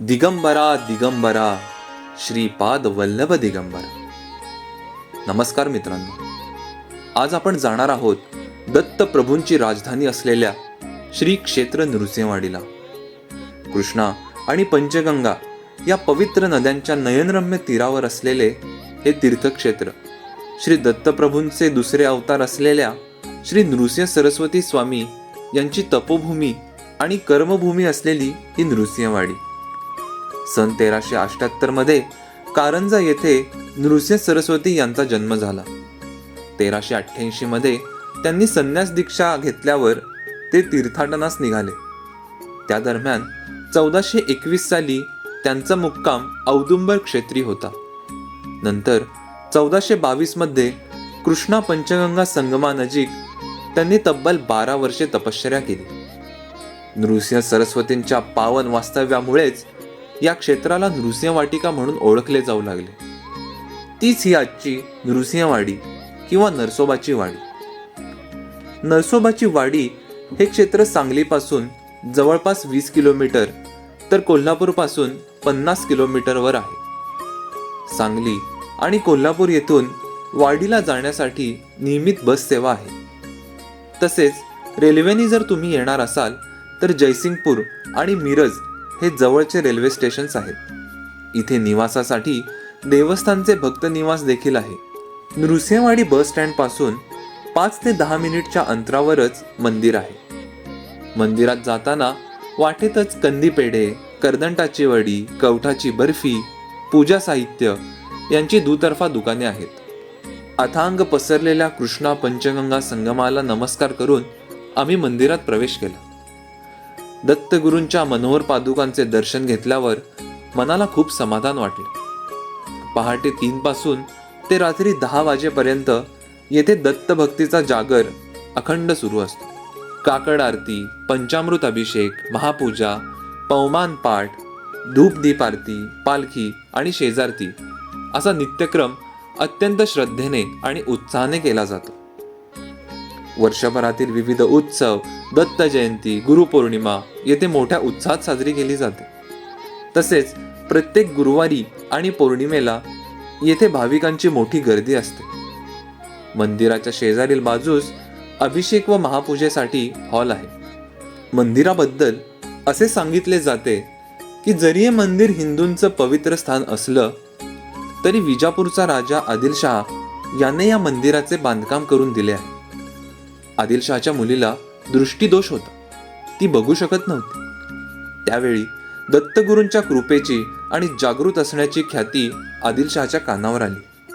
दिगंबरा दिगंबरा श्रीपाद वल्लभ दिगंबरा. नमस्कार मित्रांनो. आज आपण जाणार आहोत दत्त प्रभूंची राजधानी असलेल्या श्री क्षेत्र नृसिंहवाडीला. कृष्णा आणि पंचगंगा या पवित्र नद्यांच्या नयनरम्य तीरावर असलेले हे तीर्थक्षेत्र श्री दत्तप्रभूंचे दुसरे अवतार असलेल्या श्री नृसिंह सरस्वती स्वामी यांची तपोभूमी आणि कर्मभूमी असलेली ही नृसिंहवाडी. सन तेराशे अठ्याहत्तरमध्ये कारंजा येथे नृसिंह सरस्वती यांचा जन्म झाला. तेराशे अठ्ठ्याऐंशीमध्ये त्यांनी संन्यास दीक्षा घेतल्यावर ते तीर्थाटनास निघाले. त्या दरम्यान चौदाशे एकवीस साली त्यांचा मुक्काम औदुंबर क्षेत्री होता. नंतर चौदाशे बावीसमध्ये कृष्णा पंचगंगा संगमानजीक त्यांनी तब्बल बारा वर्षे तपश्चर्या केली. नृसिंह सरस्वतींच्या पावन वास्तव्यामुळेच या क्षेत्राला नृसिंहवाटिका म्हणून ओळखले जाऊ लागले. तीच ही आजची नृसिंहवाडी किंवा नरसोबाची वाडी. नरसोबाची वाडी हे क्षेत्र सांगलीपासून जवळपास वीस किलोमीटर तर कोल्हापूरपासून पन्नास किलोमीटरवर आहे. सांगली आणि कोल्हापूर येथून वाडीला जाण्यासाठी नियमित बस सेवा आहे. तसेच रेल्वेने जर तुम्ही येणार असाल तर जयसिंगपूर आणि मिरज हे जवळचे रेल्वे स्टेशन्स आहेत. इथे निवासासाठी देवस्थानचे भक्त निवास देखील आहे. नृसिंहवाडी बस स्टँडपासून पाच ते दहा मिनिटच्या अंतरावरच मंदिर आहे. मंदिरात जाताना वाटेतच कंदी पेढे करदंटाची वडी कवठाची बर्फी पूजा साहित्य यांची दुतर्फा दुकाने आहेत. अथांग पसरलेल्या कृष्णा पंचगंगा संगमाला नमस्कार करून आम्ही मंदिरात प्रवेश केला. दत्तगुरूंच्या मनोहर पादुकांचे दर्शन घेतल्यावर मनाला खूप समाधान वाटले. पहाटे तीनपासून ते रात्री दहा वाजेपर्यंत येथे दत्तभक्तीचा जागर अखंड सुरू असतो. काकड आरती पंचामृत अभिषेक महापूजा पवमान पाठ धूपदीप आरती पालखी आणि शेजारती असा नित्यक्रम अत्यंत श्रद्धेने आणि उत्साहाने केला जातो. वर्षभरातील विविध उत्सव दत्त जयंती गुरुपौर्णिमा येथे मोठ्या उत्साहात साजरी केली जाते. तसेच प्रत्येक गुरुवारी आणि पौर्णिमेला येथे भाविकांची मोठी गर्दी असते. मंदिराच्या शेजारील बाजूस अभिषेक व महापूजेसाठी हॉल आहे. मंदिराबद्दल असे सांगितले जाते की जरी हे मंदिर हिंदूंचं पवित्र स्थान असलं तरी विजापूरचा राजा आदिलशहा याने या मंदिराचे बांधकाम करून दिले आहे. आदिलशहाच्या मुलीला दृष्टीदोष होता. ती बघू शकत नव्हती. त्यावेळी दत्तगुरूंच्या कृपेची आणि जागृत असण्याची ख्याती आदिलशहाच्या कानावर आली.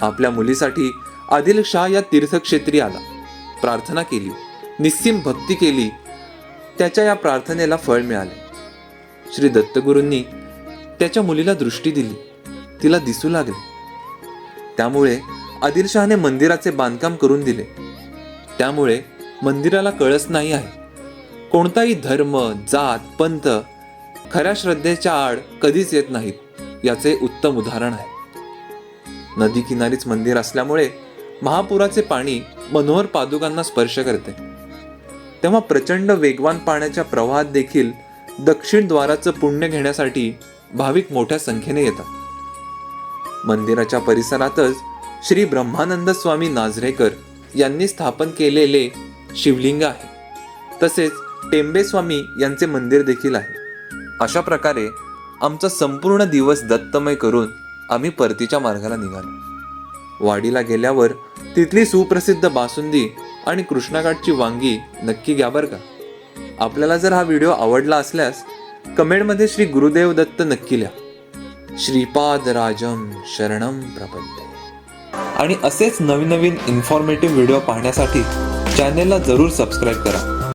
आपल्या मुलीसाठी आदिलशहा या तीर्थक्षेत्री आला. प्रार्थना केली. निस्सीम भक्ती केली. त्याच्या या प्रार्थनेला फळ मिळाले. श्री दत्तगुरूंनी त्याच्या मुलीला दृष्टी दिली. तिला दिसू लागले. त्यामुळे आदिलशहाने मंदिराचे बांधकाम करून दिले. त्यामुळे मंदिराला कळस नाही आहे. कोणताही धर्म जात पंथ खऱ्या श्रद्धेच्या आड कधीच येत नाहीत याचे उत्तम उदाहरण आहे. नदी किनारीच मंदिर असल्यामुळे महापुराचे पाणी मनोहर पादुकांना स्पर्श करते. तेव्हा प्रचंड वेगवान पाण्याच्या प्रवाहात देखील दक्षिण द्वाराचं पुण्य घेण्यासाठी भाविक मोठ्या संख्येने येतात. मंदिराच्या परिसरातच श्री ब्रह्मानंद स्वामी नाझरेकर यांनी स्थापन केलेले शिवलिंग आहे. तसेच टेंबे स्वामी यांचे मंदिर देखील आहे. अशा प्रकारे आमचा संपूर्ण दिवस दत्तमय करून आम्ही परतीच्या मार्गाला निघालो. वाडीला गेल्यावर तिथली सुप्रसिद्ध बासुंदी आणि कृष्णाघाटची वांगी नक्की घ्या बरं का. आपल्याला जर हा व्हिडिओ आवडला असल्यास कमेंटमध्ये श्री गुरुदेव दत्त नक्की लिहा. श्रीपाद राजम शरणम प्रपद्ये. आणि असेच नवीन नवीन इन्फॉर्मेटिव्ह व्हिडिओ पाहण्यासाठी चॅनेलला जरूर सबस्क्राईब करा.